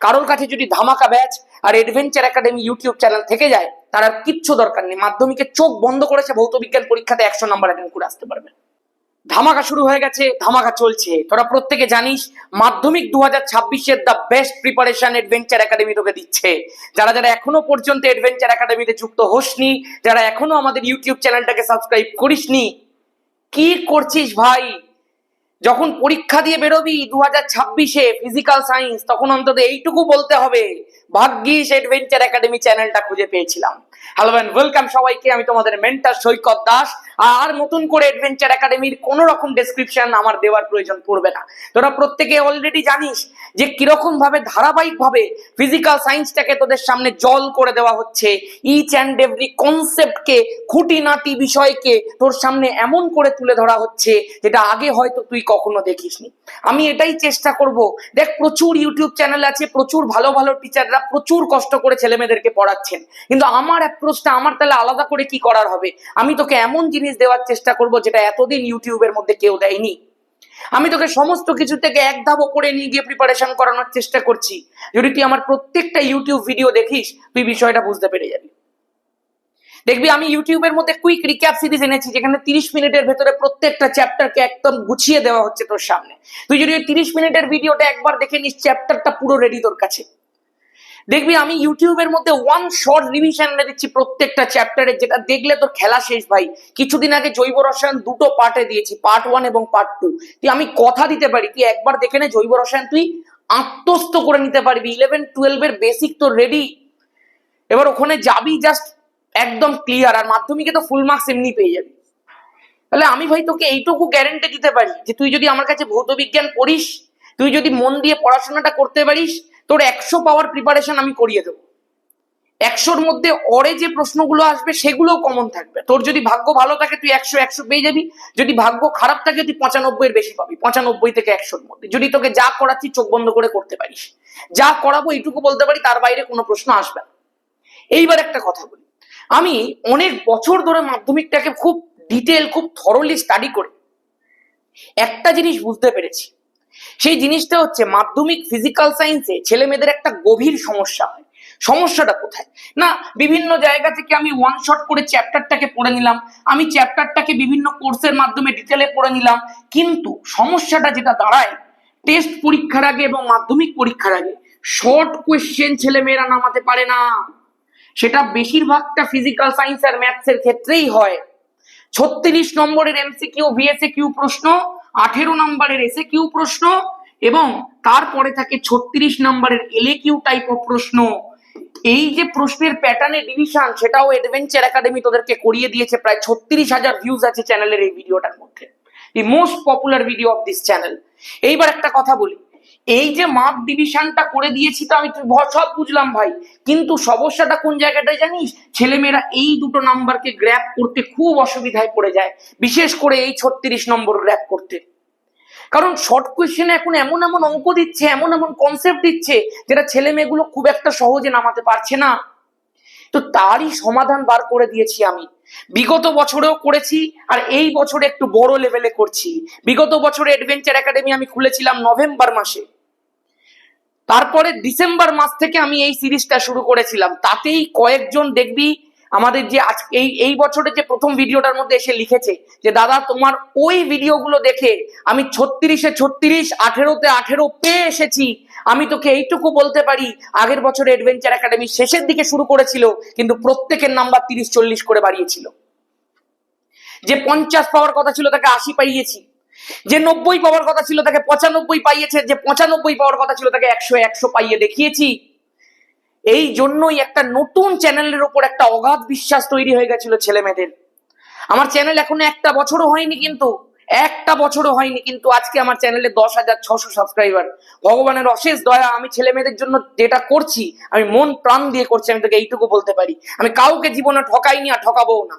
কারোর কাছে যদি ধামাকা ব্যাচ আর এডভেঞ্চার একাডেমি ইউটিউব চ্যানেল থেকে যায়, তার আর কিচ্ছু দরকার নেই। মাধ্যমিকে চোখ বন্ধ করেছে ভৌত বিজ্ঞান পরীক্ষাতে একশো নাম্বার অ্যাটেন্ড করে আসতে পারবে। ধামাকা শুরু হয়ে গেছে, ধামাকা চলছে। তোরা প্রত্যেকে জানিস, মাধ্যমিক দু হাজার ছাব্বিশের the best preparation adventure academy তোকে দিচ্ছে। যারা যারা এখনও পর্যন্ত এডভেঞ্চার একাডেমিতে যুক্ত হোসনি, যারা এখনও আমাদের ইউটিউব চ্যানেলটাকে সাবস্ক্রাইব করিসনি, কি করছিস ভাই? যখন পরীক্ষা দিয়ে বেরোবি দু হাজার ছাব্বিশে ফিজিক্যাল সায়েন্স তখন অন্তত এইটুকু বলতে হবে। ভাগ্যিস অ্যাডভেঞ্চার একাডেমি চ্যানেলটা খুঁজে পেয়েছিলাম। হ্যালো ওয়েলকাম সবাইকে, আমি তোমাদের মেন্টার সৈকত দাস। আর নতুন করে এডভেঞ্চার একাডেমির কোনো রকম ডেসক্রিপশন আমার দেওয়ার প্রয়োজন পড়বে না। তোরা প্রত্যেকে অলরেডি জানিস যে কীরকম ভাবে ধারাবাহিক ভাবে ফিজিক্যাল সায়েন্সটাকে তোদের সামনে জল করে দেওয়া হচ্ছে। ইচ অ্যান্ড এভরি কনসেপ্টকে খুঁটিনাটি বিষয়কে তোর সামনে এমন করে তুলে ধরা হচ্ছে যেটা আগে হয়তো তুই কখনো দেখিসনি। আমি এটাই চেষ্টা করব। দেখ, প্রচুর ইউটিউব চ্যানেল আছে, প্রচুর ভালো ভালো টিচাররা প্রচুর কষ্ট করে ছেলে মেয়েদেরকে পড়াচ্ছেন। কিন্তু আমার অ্যাপ্রোচটা আমার তাহলে আলাদা করে কি করার হবে? আমি তোকে এমন জিনিস দেওয়ার চেষ্টা করব যেটা এতদিন ইউটিউবের মধ্যে কেউ দেয়নি। আমি তোকে সমস্ত কিছু থেকে এক ধাপ করে নিয়ে গিয়ে প্রিপারেশন করানোর চেষ্টা করছি। যদি তুই আমার প্রত্যেকটা ইউটিউব ভিডিও দেখিস, তুই বিষয়টা বুঝতে পেরে যাবি। দেখবি, আমি ইউটিউবের মধ্যে কুইক রিক্যাপ সিরিজ এনেছি, যেখানে তিরিশ মিনিটের ভেতরে প্রত্যেকটা চ্যাপ্টারকে একদম গুছিয়ে দেওয়া হচ্ছে তোর সামনে। তুই যদি ওই তিরিশ মিনিটের ভিডিওটা একবার দেখে নিস চ্যাপ্টারটা পুরো রেডি তোর কাছে। দেখবি আমি ইউটিউবের মধ্যে ওয়ান শর্ট রিভিশন এনে দিচ্ছি প্রত্যেকটা চ্যাপ্টারে যেটা দেখলে তোর খেলা শেষ ভাই। কিছুদিন আগে জৈব রসায়ন দুটো পার্টে দিয়েছি পার্ট ওয়ান এবং পার্ট টু তুই আমি কথা দিতে পারি, তুই একবার দেখে নে জৈব রসায়ন তুই আত্মস্থ করে নিতে পারবি। ইলেভেন টুয়েলভের বেসিক তো রেডি এবার ওখানে যাবি জাস্ট একদম ক্লিয়ার আর মাধ্যমিকে তো ফুল মার্কস এমনি পেয়ে যাবি। তাহলে আমি ভাই তোকে এইটুকু গ্যারেন্টি দিতে পারি যে তুই যদি আমার কাছে ভৌত বিজ্ঞান পড়িস তুই যদি মন দিয়ে পড়াশোনাটা করতে পারিস, তোর একশো পাওয়ার প্রিপারেশন আমি করিয়ে দেবো। একশোর মধ্যে অরে যে প্রশ্নগুলো আসবে, সেগুলোও কমন থাকবে। তোর যদি ভাগ্য ভালো থাকে, তুই একশো একশো পেয়ে যাবি। যদি ভাগ্য খারাপ থাকে, তুই পঁচানব্বই এর বেশি পাবি। পঁচানব্বই থেকে একশোর মধ্যে। যদি তোকে যা করাচ্ছি, চোখ বন্ধ করে করতে পারিস। যা করাবো, এইটুকু বলতে পারি, তার বাইরে কোনো প্রশ্ন আসবে না। এইবার একটা কথা বলি। আমি অনেক বছর ধরে মাধ্যমিকটাকে খুব ডিটেল খুব থরলি স্টাডি করে। একটা জিনিস বুঝতে পেরেছি। সেই জিনিসটা হচ্ছে মাধ্যমিক ফিজিক্যাল সায়েন্সে ছেলে মেয়েদের একটা গভীর সমস্যা হয়। সমস্যাটা কোথায়? না, বিভিন্ন জায়গা থেকে আমি ওয়ান শট করে চ্যাপ্টারটাকে পড়ে নিলাম, আমি চ্যাপ্টারটাকে বিভিন্ন কোর্সের মাধ্যমে ডিটেলে পড়ে নিলাম, কিন্তু সমস্যাটা যেটা দাঁড়ায় টেস্ট পরীক্ষার আগে এবং মাধ্যমিক পরীক্ষার আগে শর্ট কোয়েশ্চেন ছেলে মেয়েরা নামাতে পারে না। সেটা বেশিরভাগটা ফিজিক্যাল সায়েন্স আর ম্যাথস এর ক্ষেত্রেই হয়। ছত্রিশ নম্বরের এমসিকিউ ভিএসএ কিউ প্রশ্ন আঠেরো নম্বরের এসে কিউ প্রশ্ন এবং তারপরে থাকে ছত্রিশ নম্বরের এলে কিউ টাইপ অফ প্রশ্ন। এই যে প্রশ্নের প্যাটার্নের ডিভিশন সেটাও অ্যাডভেঞ্চার একাডেমি তোদেরকে করিয়ে দিয়েছে। প্রায় ছত্রিশ হাজার ভিউজ আছে চ্যানেলের এই ভিডিওটার মধ্যে। The most popular video of this channel এইবার একটা কথা বলি। এই যে মাপ ডিভিশনটা করে দিয়েছি তো আমি সব বুঝলাম ভাই। কিন্তু সমস্যাটা কোন জায়গাটায় জানিস? ছেলেমেয়েরা এই দুটো নাম্বারকে গ্র্যাপ করতে খুব অসুবিধায় পড়ে যায়। বিশেষ করে এই ছত্রিশ নম্বর গ্র্যাপ করতে। কারণ শর্ট কোয়েশ্চেনে এখন এমন এমন অঙ্ক দিচ্ছে, এমন এমন কনসেপ্ট দিচ্ছে, যেটা ছেলে মেয়েগুলো খুব একটা সহজে নামাতে পারছে না। তো তারই সমাধান বার করে দিয়েছি আমি। বিগত বছরেও করেছি, আর এই বছরে একটু বড় লেভেলে করছি। বিগত বছরে অ্যাডভেঞ্চার একাডেমি আমি খুলেছিলাম নভেম্বর মাসে। তারপরে ডিসেম্বর মাস থেকে আমি এই সিরিজটা শুরু করেছিলাম। তাতেই কয়েকজন দেখবি আমাদের যে আজ এই এই বছরের যে প্রথম ভিডিওটার মধ্যে এসে লিখেছে যে, দাদা, তোমার ওই ভিডিওগুলো দেখে আমি ছত্রিশে ছত্রিশ, আঠেরোতে আঠেরো পেয়ে এসেছি। আমি তোকে এইটুকু বলতে পারি, আগের বছর অ্যাডভেঞ্চার একাডেমি শেষের দিকে শুরু করেছিল, কিন্তু প্রত্যেকের নাম্বার তিরিশ চল্লিশ করে বাড়িয়েছিল। যে পঞ্চাশ পাওয়ার কথা ছিল, তাকে আশি পাইয়েছি। যে নব্বই পাওয়ার কথা ছিল, তাকে পঁচানব্বই পাইয়েছে। যে পঁচানব্বই পাওয়ার কথা ছিল, তাকে একশো একশো পাইয়ে দেখিয়েছি। এই জন্যই একটা নতুন চ্যানেলের ওপর একটা অগাধ বিশ্বাস তৈরি হয়ে গেছিল ছেলে মেয়েদের আমার চ্যানেল এখনও একটা বছরও হয়নি কিন্তু, একটা বছরও হয়নি কিন্তু আজকে আমার চ্যানেলে দশ হাজার ছশো সাবস্ক্রাইবার ভগবানের অশেষ দয়া, আমি ছেলে মেয়েদের জন্য যেটা করছি, আমি মন প্রাণ দিয়ে করছি, আমি তোকে এইটুকু বলতে পারি। আমি কাউকে জীবনে ঠকাইনি আর ঠকাবো না।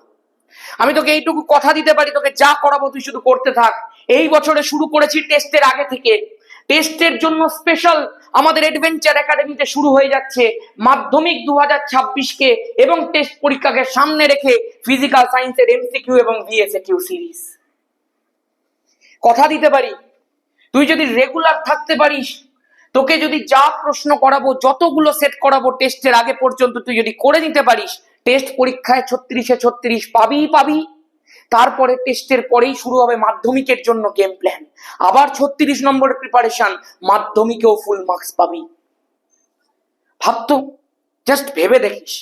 আমি তোকে এইটুকু কথা দিতে পারি, তোকে যা করাবো তুই শুধু করতে থাক। এই বছরে শুরু করেছি টেস্টের আগে থেকে। টেস্টের জন্য স্পেশাল আমাদের অ্যাডভেঞ্চার একাডেমিতে শুরু হয়ে যাচ্ছে। মাধ্যমিক দু হাজার ছাব্বিশকে এবং টেস্ট পরীক্ষাকে সামনে রেখে ফিজিক্যাল সায়েন্সের এমসিকিউ এবং ভিএসএ কিউ সিরিজ কথা দিতে পারি? তুই যদি রেগুলার থাকতে পারিস, তোকে যদি যা প্রশ্ন করাবো, যতগুলো সেট করাবো টেস্টের আগে পর্যন্ত তুই যদি করে নিতে পারিস টেস্ট পরীক্ষায় ছত্রিশে ছত্রিশ পাবি পাবি। তারপরে টেস্টের পরেই শুরু হবে মাধ্যমিকের জন্য গেম প্ল্যান আবার ছত্রিশ নম্বরের প্রিপারেশন মাধ্যমিকেও ফুল মার্কস পাবি। ভাবতো জাস্ট ভেবে দেখিস।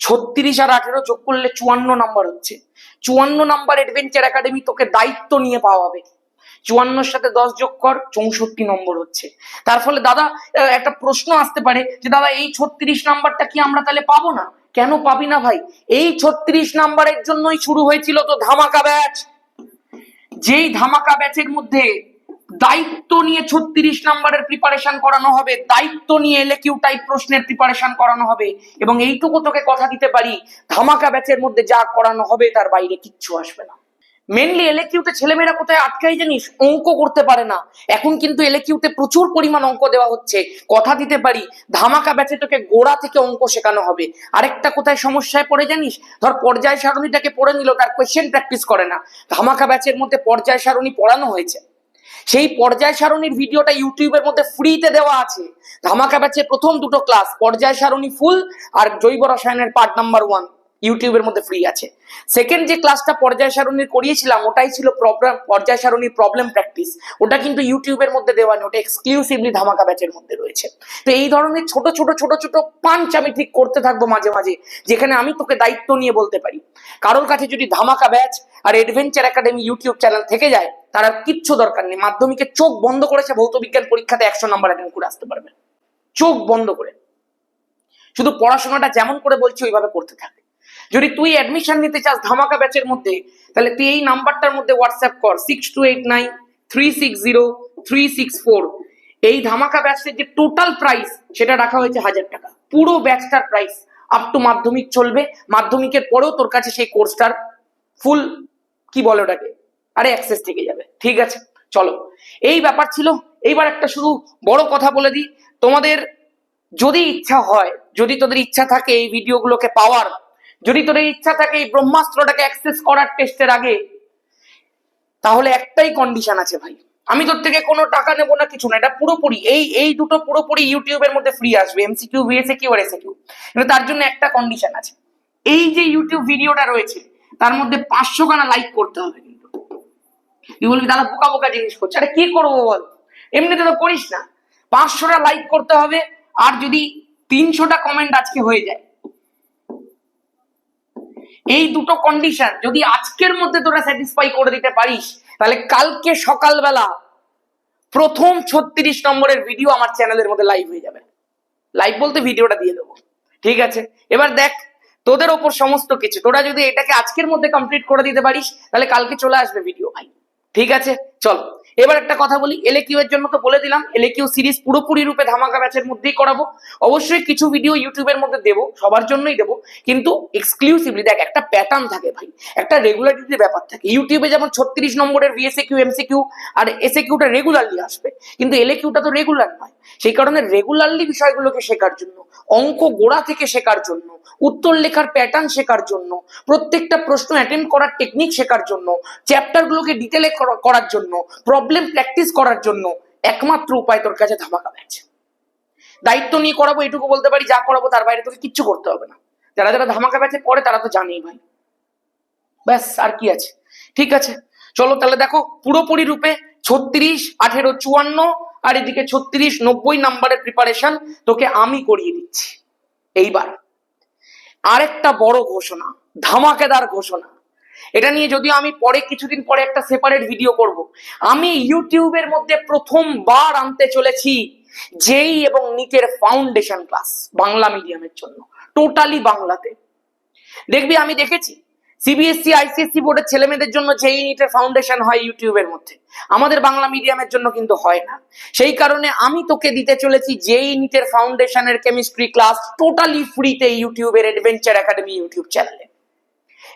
ছত্রিশ আর আঠেরো যোগ করলে চুয়ান্ন নাম্বার হচ্ছে। চুয়ান্ন নাম্বার অ্যাডভেঞ্চার একাডেমি তোকে দায়িত্ব নিয়ে পাওয়াবে। চুয়ান্নর সাথে দশ যোগ কর, চৌষট্টি নম্বর হচ্ছে। তার ফলে দাদা একটা প্রশ্ন আসতে পারে যে, দাদা, এই ছত্রিশ নাম্বারটা কি আমরা তাহলে পাবো না? কেন পাবি না ভাই? এই ছত্রিশ নাম্বারের জন্যই শুরু হয়েছিল তো ধামাকা ব্যাচ যেই ধামাকা ব্যাচের মধ্যে দায়িত্ব নিয়ে ছত্রিশ নাম্বারের প্রিপারেশন করানো হবে, দায়িত্ব নিয়ে এলএকিউ টাইপ প্রশ্নের প্রিপারেশন করানো হবে, এবং এইটুকু তোকে কথা দিতে পারি, ধামাকা ব্যাচের মধ্যে যা করানো হবে তার বাইরে কিচ্ছু আসবে না। মেনলি এলএকিউতে ছেলেমেয়েরা কোথায় আটকাই জানিস? অঙ্ক করতে পারে না। এখন কিন্তু এলএকিউতে প্রচুর পরিমাণ অঙ্ক দেওয়া হচ্ছে। কথা দিতে পারি, ধামাকা ব্যাচে তোকে গোড়া থেকে অঙ্ক শেখানো হবে। আরেকটা কোথায় সমস্যায় পড়ে জানিস? ধর পর্যায় সারণীটাকে পড়ে নিল, তার কোয়েশ্চেন প্র্যাকটিস করে না। ধামাকা ব্যাচের মধ্যে পর্যায় সারণী পড়ানো হয়েছে। সেই পর্যায় সারণীর ভিডিওটা ইউটিউবের মধ্যে ফ্রিতে দেওয়া আছে। ধামাকা ব্যাচে প্রথম দুটো ক্লাস পর্যায় সারণী ফুল আর জৈব রসায়নের পার্ট নাম্বার ওয়ান ইউটিউবের মধ্যে ফ্রি আছে। সেকেন্ড যে ক্লাসটা পর্যায় সারণীর করিয়েছিলাম, ওটাই ছিল প্রবলেম পর্যায় সারণীর প্রবলেম প্র্যাকটিস ওটা কিন্তু ইউটিউবের মধ্যে দেওয়া নেই, ওটা এক্সক্লুসিভলি ধামাকা ব্যাচের মধ্যে রয়েছে। তো এই ধরনের ছোট ছোট ছোট ছোট পাঞ্চ আমি ঠিক করতে থাকব মাঝে মাঝে, যেখানে আমি তোকে দায়িত্ব নিয়ে বলতে পারি। কারোর কাছে যদি ধামাকা ব্যাচ আর এডভেঞ্চার একাডেমি ইউটিউব চ্যানেল থেকে যায়, তার আর কিচ্ছু দরকার নেই। মাধ্যমিকে চোখ বন্ধ করেছে ভৌত বিজ্ঞান পরীক্ষাতে একশো নাম্বার অ্যাটেন্ড করে আসতে পারবে। চোখ বন্ধ করে। শুধু পড়াশোনাটা যেমন করে বলছি, ওইভাবে করতে থাকে যদি তুই অ্যাডমিশন নিতে চাস ধামাকা ব্যাচের মধ্যে, তাহলে তুই এই নাম্বারটার মধ্যে হোয়াটসঅ্যাপ কর six two eight nine three six zero three six four এই ধামাকা ব্যাচের যে টোটাল প্রাইস সেটা রাখা হয়েছে হাজার টাকা। পুরো ব্যাচটার প্রাইস আপ টু মাধ্যমিক চলবে। মাধ্যমিকের পরেও তোর কাছে সেই কোর্সটার ফুল কি বলে ওটাকে? আরে অ্যাক্সেস থেকে যাবে। ঠিক আছে, চলো। এই ব্যাপার ছিল। এইবার একটা শুধু বড় কথা বলে দিই। তোমাদের যদি ইচ্ছা হয়, যদি তোদের ইচ্ছা থাকে এই ভিডিওগুলোকে পাওয়ার যদি তোদের ইচ্ছা থাকে এই ব্রহ্মাস্ত্রটাকে অ্যাক্সেস করার টেস্টের আগে, তাহলে একটাই কন্ডিশন আছে ভাই। আমি তোর থেকে কোনো টাকা নেব না, কিছু না। এটা পুরোপুরি, এই এই দুটো পুরোপুরি ইউটিউবের মধ্যে ফ্রি আসবে এমসিকিউ ভিএসএ কিউ আর এসএ কিউ কিন্তু তার জন্য একটা কন্ডিশন আছে। এই যে ইউটিউব ভিডিওটা রয়েছে, তার মধ্যে পাঁচশো খানা লাইক করতে হবে কিন্তু। তুই বলবি, দাদা, বোকা বোকা জিনিস করছে। আরে কি করব বল? এমনিতে তো করিস না। পাঁচশোটা লাইক করতে হবে, আর যদি তিনশোটা কমেন্ট আজকে হয়ে যায় এই দুটো কন্ডিশন যদি আজকের মধ্যে তোরা স্যাটিসফাই করে দিতে পারিস, তাহলে কালকে সকালবেলা প্রথম ছত্রিশ নম্বরের ভিডিও আমার চ্যানেলের মধ্যে লাইভ হয়ে যাবে। লাইভ বলতে ভিডিওটা দিয়ে দেবো। ঠিক আছে? এবার দেখ, তোদের ওপর সমস্ত কিছু, তোরা যদি এটাকে আজকের মধ্যে কমপ্লিট করে দিতে পারিস, তাহলে কালকে চলে আসবে ভিডিও ভাই। ঠিক আছে? চল। এবার একটা কথা বলি এলে কিউ এর জন্য তো বলে দিলাম এলে কিউ সিরিজ পুরোপুরি রূপে ধামাকা ব্যাচের মধ্যেই করাবো। অবশ্যই কিছু ভিডিও ইউটিউবের মধ্যে দেবো, সবার জন্যই দেবো, কিন্তু এক্সক্লুসিভলি দেখ, একটা প্যাটার্ন থাকে ভাই, একটা রেগুলারিটির ব্যাপার থাকে। ইউটিউবে যেমন ছত্রিশ নম্বরের ভিএসএ কিউ এমসি কিউ আর এসএ কিউটা রেগুলারলি আসবে, কিন্তু এলে কিউটা তো রেগুলার নয়। সেই কারণে রেগুলারলি বিষয়গুলোকে শেখার জন্য, অঙ্ক গোড়া থেকে শেখার জন্য, উত্তর লেখার প্যাটার্ন শেখার জন্য, প্রত্যেকটা প্রশ্ন অ্যাটেন্ড করার টেকনিক শেখার জন্য চ্যাপ্টারগুলোকে ডিটেলে করার জন্য প্রবলেম প্র্যাকটিস করার জন্য একমাত্র উপায় তোর কাছে ধামাকা ব্যাচ দায়িত্ব নিয়ে করাবো, এটুকু বলতে পারি, যা করাবো তার বাইরে তোকে কিচ্ছু করতে হবে না। যারা যারা ধামাকা ব্যাচে পড়ে তারা তো জানেই ভাই। ব্যাস, আর কি আছে? ঠিক আছে, চলো তাহলে দেখো, পুরোপুরি রূপে ছত্রিশ, আঠেরো, চুয়ান্ন আর এদিকে ছত্রিশ, নব্বই নাম্বারের প্রিপারেশন তোকে আমি করিয়ে দিচ্ছি। এইবার। আরেকটা বড় ঘোষণা, ধামাকেদার ঘোষণা। এটা নিয়ে যদিও আমি পরে কিছুদিন পরে একটা সেপারেট ভিডিও করব। আমি ইউটিউবের মধ্যে প্রথমবার আনতে চলেছি জেই এবং নিটের ফাউন্ডেশন ক্লাস বাংলা মিডিয়ামের জন্য টোটালি বাংলাতে। দেখবি, আমি দেখেছি সিবিএসসি আইসিএসসি বোর্ডের ছেলে মেয়েদের জন্য যেই নিটের ফাউন্ডেশন হয় ইউটিউবের মধ্যে, আমাদের বাংলা মিডিয়ামের জন্য কিন্তু হয় না। সেই কারণে আমি তোকে দিতে চলেছি যেই নিটের ফাউন্ডেশনের কেমিস্ট্রি ক্লাস টোটালি ফ্রিতে ইউটিউবের অ্যাডভেঞ্চার একাডেমি ইউটিউব চ্যানেলে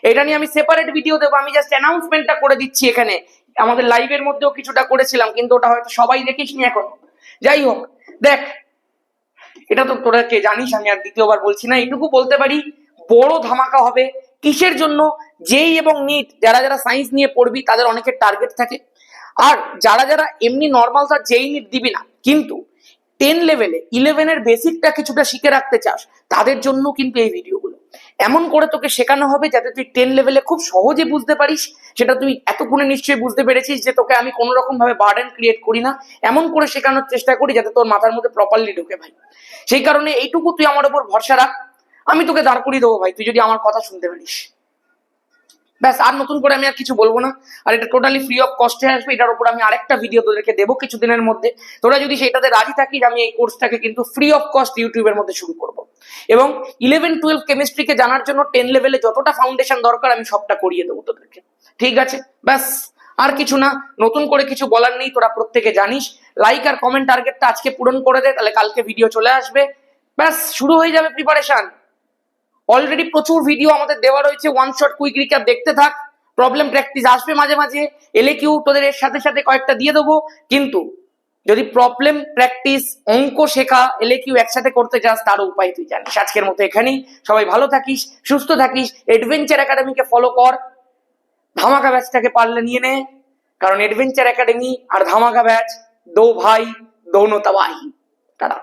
এটা নিয়ে আমি সেপারেট ভিডিও দেবো, আমি জাস্ট অ্যানাউন্সমেন্টটা করে দিচ্ছি এখানে। আমাদের লাইভের মধ্যেও কিছুটা করেছিলাম, কিন্তু ওটা হয়তো সবাই দেখিসনি এখন। যাই হোক, দেখ, এটা তো তোরা কে জানিস, আমি আর দ্বিতীয়বার বলছি না এটুকু বলতে পারি, বড় ধামাকা হবে কিসের জন্য? যেই এবং নিট। যারা যারা সায়েন্স নিয়ে পড়বি, তাদের অনেকের টার্গেট থাকে। আর যারা যারা এমনি নর্মাল তার যেই নিট দিবি না, কিন্তু টেন লেভেলে ইলেভেনের বেসিকটা কিছুটা শিখে রাখতে চাস, তাদের জন্য কিন্তু এই ভিডিওগুলো এমন করে তোকে শেখানো হবে যাতে তুই টেন লেভেলে খুব সহজে বুঝতে পারিস, সেটা তুই এতক্ষণে নিশ্চয়ই বুঝতে পেরেছিস যে তোকে আমি কোনো রকম ভাবে বার্ডেন ক্রিয়েট করি না। এমন করে শেখানোর চেষ্টা করি যাতে তোর মাথার মধ্যে প্রপারলি ঢুকে ভাই। সেই কারণে এইটুকু তুই আমার উপর ভরসা রাখ। আমি তোকে দাঁড় করিয়ে দেবো ভাই, তুই যদি আমার কথা শুনতে পারিস। ব্যাস, আর নতুন করে আমি আর কিছু বলব না। আর এটা টোটালি ফ্রি অফ কস্টে আসবে, এটার উপর আমি আরেকটা ভিডিও তোদেরকে দেবো কিছুদিনের মধ্যে। তোরা যদি সেটাতে রাজি থাকিস, আমি এই কোর্সটাকে কিন্তু ফ্রি অফ কস্ট ইউটিউবের মধ্যে শুরু করব। এবং ইলেভেন টুয়েলভ কেমিস্ট্রিকে জানার জন্য টেন লেভেলে যতটা ফাউন্ডেশন দরকার, আমি সবটা করিয়ে দেবো তোদেরকে। ঠিক আছে? ব্যাস, আর কিছু না, নতুন করে কিছু বলার নেই, তোরা প্রত্যেকে জানিস। লাইক আর কমেন্ট টার্গেটটা আজকে পূরণ করে দে, তাহলে কালকে ভিডিও চলে আসবে। ব্যাস, শুরু হয়ে যাবে প্রিপারেশন অলরেডি প্রচুর ভিডিও আমাদের দেওয়া রয়েছে ওয়ান শট কুইক রিক্যাপ দেখতে থাক। প্রবলেম প্র্যাকটিস আসবে মাঝে মাঝে এলে কিউ তোদের এর সাথে সাথে কয়েকটা দিয়ে দেবো। কিন্তু যদি প্রবলেম প্র্যাকটিস অঙ্ক শেখা এলে কিউ একসাথে করতে চাস, তারও উপায় তুই জানিস। আজকের মতো এখানেই। সবাই ভালো থাকিস, সুস্থ থাকিস এডভেঞ্চার একাডেমিকে ফলো কর। ধামাকা ব্যাচটাকে পারলে নিয়ে নে। কারণ এডভেঞ্চার একাডেমি আর ধামাকা ব্যাচ দো ভাই দৌনো তাবাহি টাটা।